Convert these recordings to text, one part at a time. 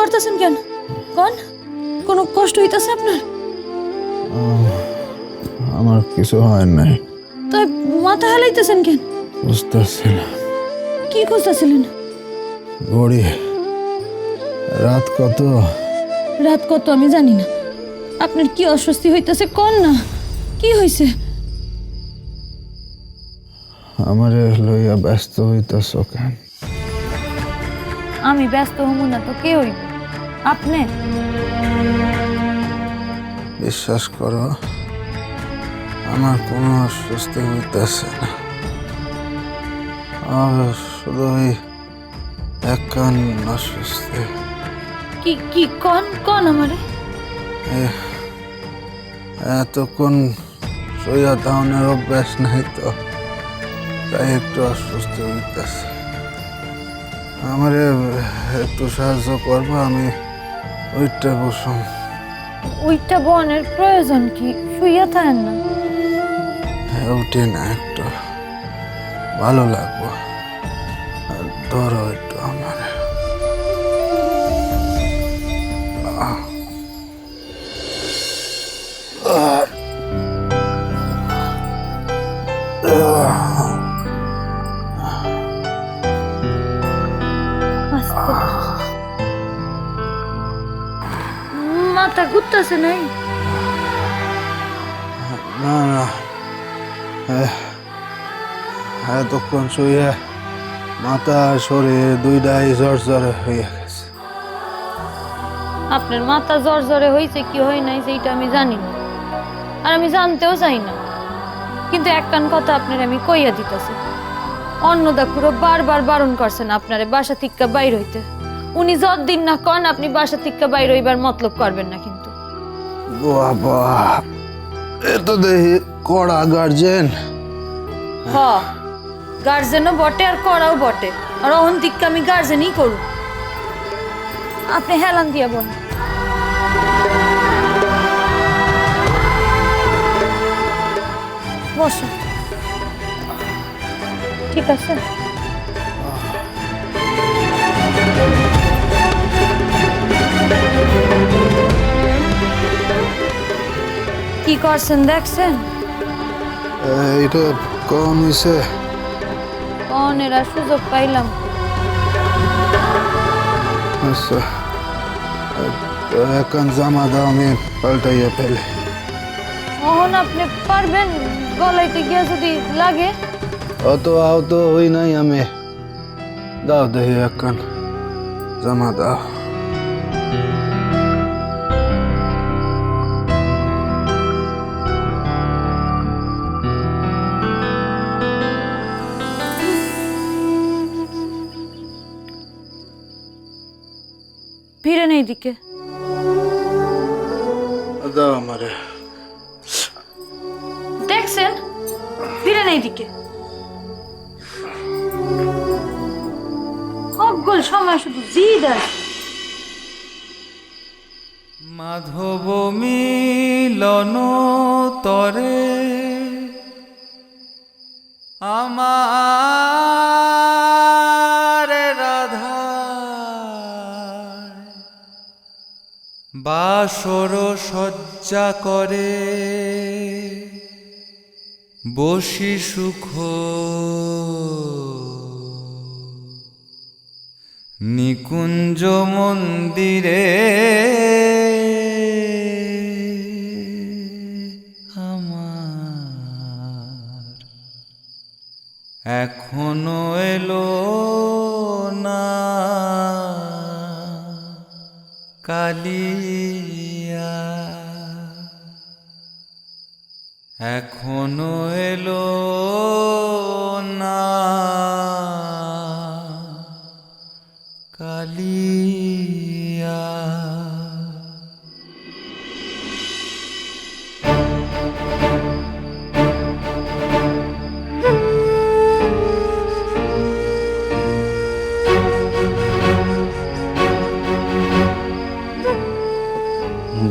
করতেছেন কেন? কোন? কোনো কষ্ট হইতাছে আপনার? আমার কিছু হয় নাই। তাই মাথা হেলাইতেছেন কেন? বুঝতেছিলাম। কি খুঁজতেছিলেন? গড়ি। রাত কত? রাত কত আমি জানি না। আপনার কি অস্বস্তি হইতেছে কোন না? কি হইছে? আমারে লইয়া ব্যস্ত হইতেছ কেন? আমি ব্যস্ত হমু না তো কে হইব? আপনি? বিশ্বাস করো আমার কোনো অস্বস্তি হইতেছে না। আর শুধু ওই এক কান অস্বস্তি। কি কি কোন কোন আমারে? এতক্ষণ সইয়া দাওনের অভ্যাস নাই তো তাই একটু অস্বস্তি হইতেছে। আমারে একটু সাহায্য করব আমি ওইটা বসুন। ওইটা বনের প্রয়োজন কি? শুইয়া থাকেন না। উঠে না একটু। ভালো লাগবো। আর ধরো মাথা ঘুরতেছে নাই? না না এতক্ষণ শুয়ে মাথা আর শরীর দুইটাই জ্বর জ্বরে হয়ে গেছে। আপনার মাথা জ্বর জ্বরে হয়েছে কি হয় নাই সেইটা আমি জানি না। আর আমি জানতেও চাই না। কিন্তু এক কান কথা আপনার আমি কইয়া দিতেছি। অন্নদা খুড়ো বারবার বারণ করছেন আপনারে বাসা থেকে বাইর হইতে। উনি যতদিন না কন আপনি বাসা থেকে বাইর হইবার মতলব করবেন না কিন্তু বাবা, এ তো দেখি কড়া গার্জেন হ গার্জেনও বটে আর করাও বটে। আর অহন দিককে আমি গার্জেনই করু। আপনি হেলান দিয়া বল বসো। ঠিক আছে। কি করছেন দেখছেন এটা কম হয়েছে অনেরা সুযোগ পাইলাম আচ্ছা তো এখন জামা দাও আমি পাল্টাইয়া ফেলে অহন আপনি পারবেন গলাইতে গিয়া যদি লাগে অত আহত হই নাই আমি দাও দেখি এখন জামা দাও এইদিকে দাও আমারে। দেখছেন? ফিরেন এইদিকে। সকল সময় শুধু জিদ আর মাধব মিলন তরে আমার বাসর সজ্জা করে। বসি সুখ নিকুঞ্জ মন্দিরে। আমার এখনও এলো না। কালিয়া এখনও এলো না। কালিয়া।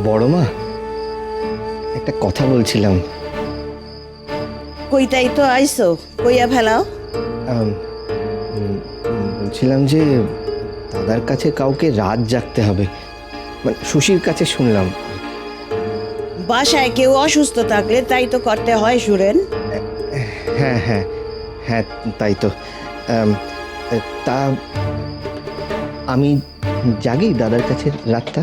বড় মা একটা কথা বলছিলাম। কইতাই তো আইসো কইয়া ফেলাও। বলছিলাম যে দাদার কাছে কাউকে রাত জাগতে হবে। মানে সুশীর কাছে শুনলাম। বাসায় কেউ অসুস্থ থাকলে তাই তো করতে হয় সুরেন। হ্যাঁ হ্যাঁ হ্যাঁ তাই তো। তা আমি জাগি দাদার কাছে রাতটা?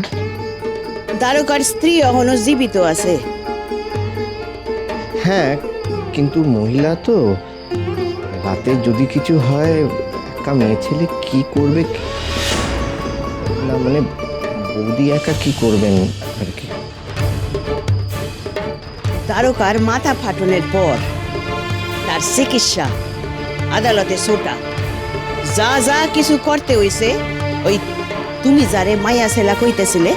দ্বারকার স্ত্রী এখনও জীবিত আছে। হ্যাঁ কিন্তু মহিলা তো? রাতে যদি কিছু হয়, একা মেয়ে ছেলে কি করবে? না মানে বৌদি একা কি করবেন আর কি? দ্বারকার মাথা ফাটনের পর তার চিকিৎসা, আদালতে সোটা। যা যা কিছু করতে হইছে, ওই তুমি যারে মায়া সেলা কইতেছিলে,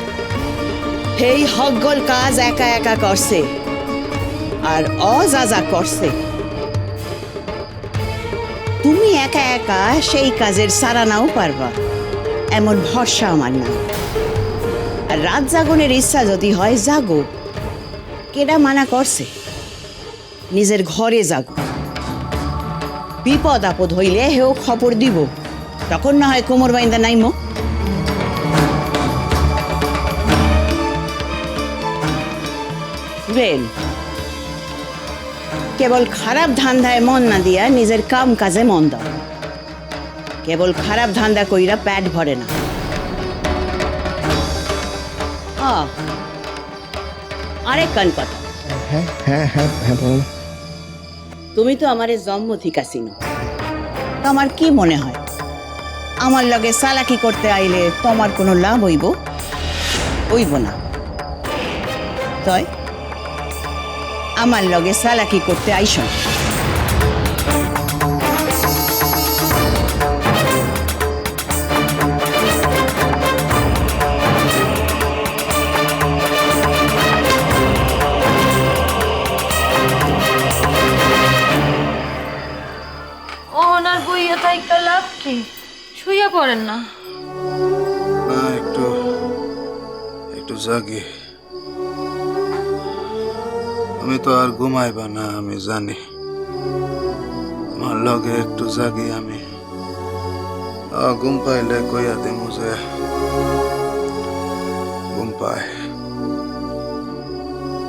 সেই হগল কাজ একা একা করছে। আর অ যা যা করছে। তুমি একা একা সেই কাজের সারা নাও পারবা। এমন ভরসা আমার না আর রাত জাগনের ইচ্ছা যদি হয়, জাগো। কেডা মানা করছে? নিজের ঘরে জাগো। বিপদ আপদ হইলে হেও খবর দিব। তখন না হয় কোমর বাইন্দা নাইমো। রেল। কেবল খারাপ ধান্দায় মন না দিয়া নিজের কাম কাজে মন দাও। কেবল খারাপ ধান্দা কইরা প্যাট ভরে না। আরেক কান কথা। হ্যাঁ হ্যাঁ হ্যাঁ তুমি তো আমার জন্ম থিকা চিনো তো আমার কি মনে হয়? আমার লগে সালাকি করতে আইলে তোমার কোনো লাভ হইব? হইব না। তয় আমার লগে সালাকি করতে আইস। না। ওনার বইয়া থাইকা লাভ কি? শুইয়া পড়েন না। না একটু একটু জাগি আমি তো আর ঘুমাইবা না, আমি জানি। তোমার লগে একটু জাগি আমি। ঘুম পাইলে কইয়া দিমু যে ঘুম পায়।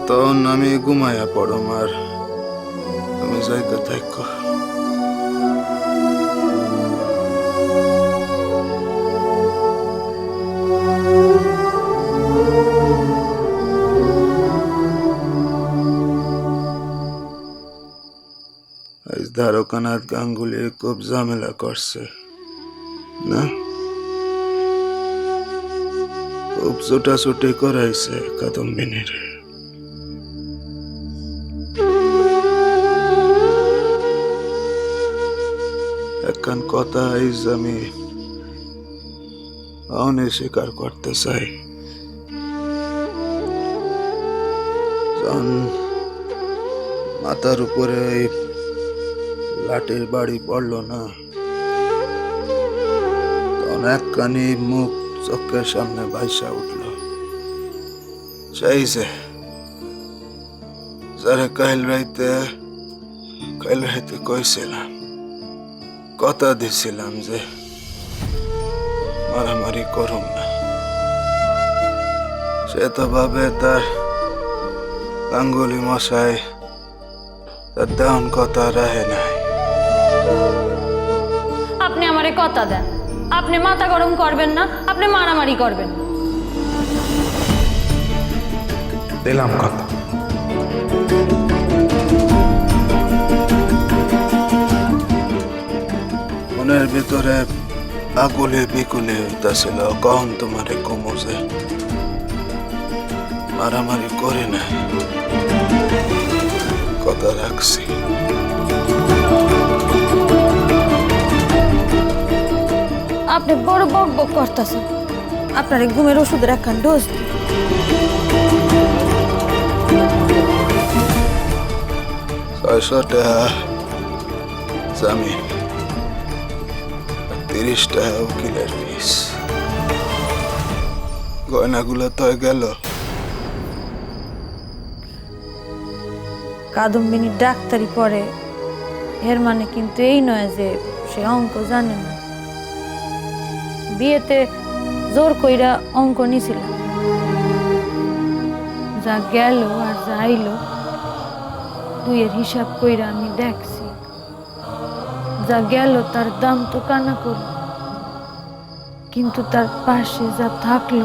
তখন আমি ঘুমাইয়া পড়ম আর তুমি কথাই থাকো আজ দ্বারকানাথ গাঙ্গুলি খুব ঝামেলা করছে, না? খুব ছোটাছুটি করাইছে কাদম্বিনীর। একখান কথা আইজ আমি অনেস্বীকার করতে চাই। মাথার উপরে ওই লাঠির বাড়ি পড়ল না। তখন একখানি মুখ চোখের সামনে ভাইসা উঠল। সেই যে, যারা কাইল রাইতে কাইল রাইতে কইছিলাম, কথা দিছিলাম যে, মারামারি করুম না। সে তো ভাবে তার গাঙ্গুলি মশাই, তার দেহন কথা রাহে নাই। আপনি আমারে কথা দেন। আপনি মাথা গরম করবেন না আপনি মারামারি করবেন। না। দিলাম কথা। মনের ভিতরে আগুলে বিকুলে হইতাছিল কখন তোমারে কমুজে মারামারি করে না কথা রাখছি। আপনি বড় বক বক করতেছেন। আপনার এই ঘুমের ওষুধের একখান ডোজ। ছয়শো টাকা জামিন তিরিশ টাকা উকিলের ফিস গয়নাগুলো তো গেল। কাদম্বিনী ডাক্তারি পড়ে এর মানে কিন্তু এই নয় যে সে অঙ্ক জানে না। বিয়েতে জোর কইরা অঙ্ক নিছিলাম। যা গেল আর যা আইলো, দুইয়ের হিসাব কইরা আমি দেখছি। যা গেল তার দাম তো কানা করল কিন্তু তার পাশে যা থাকল।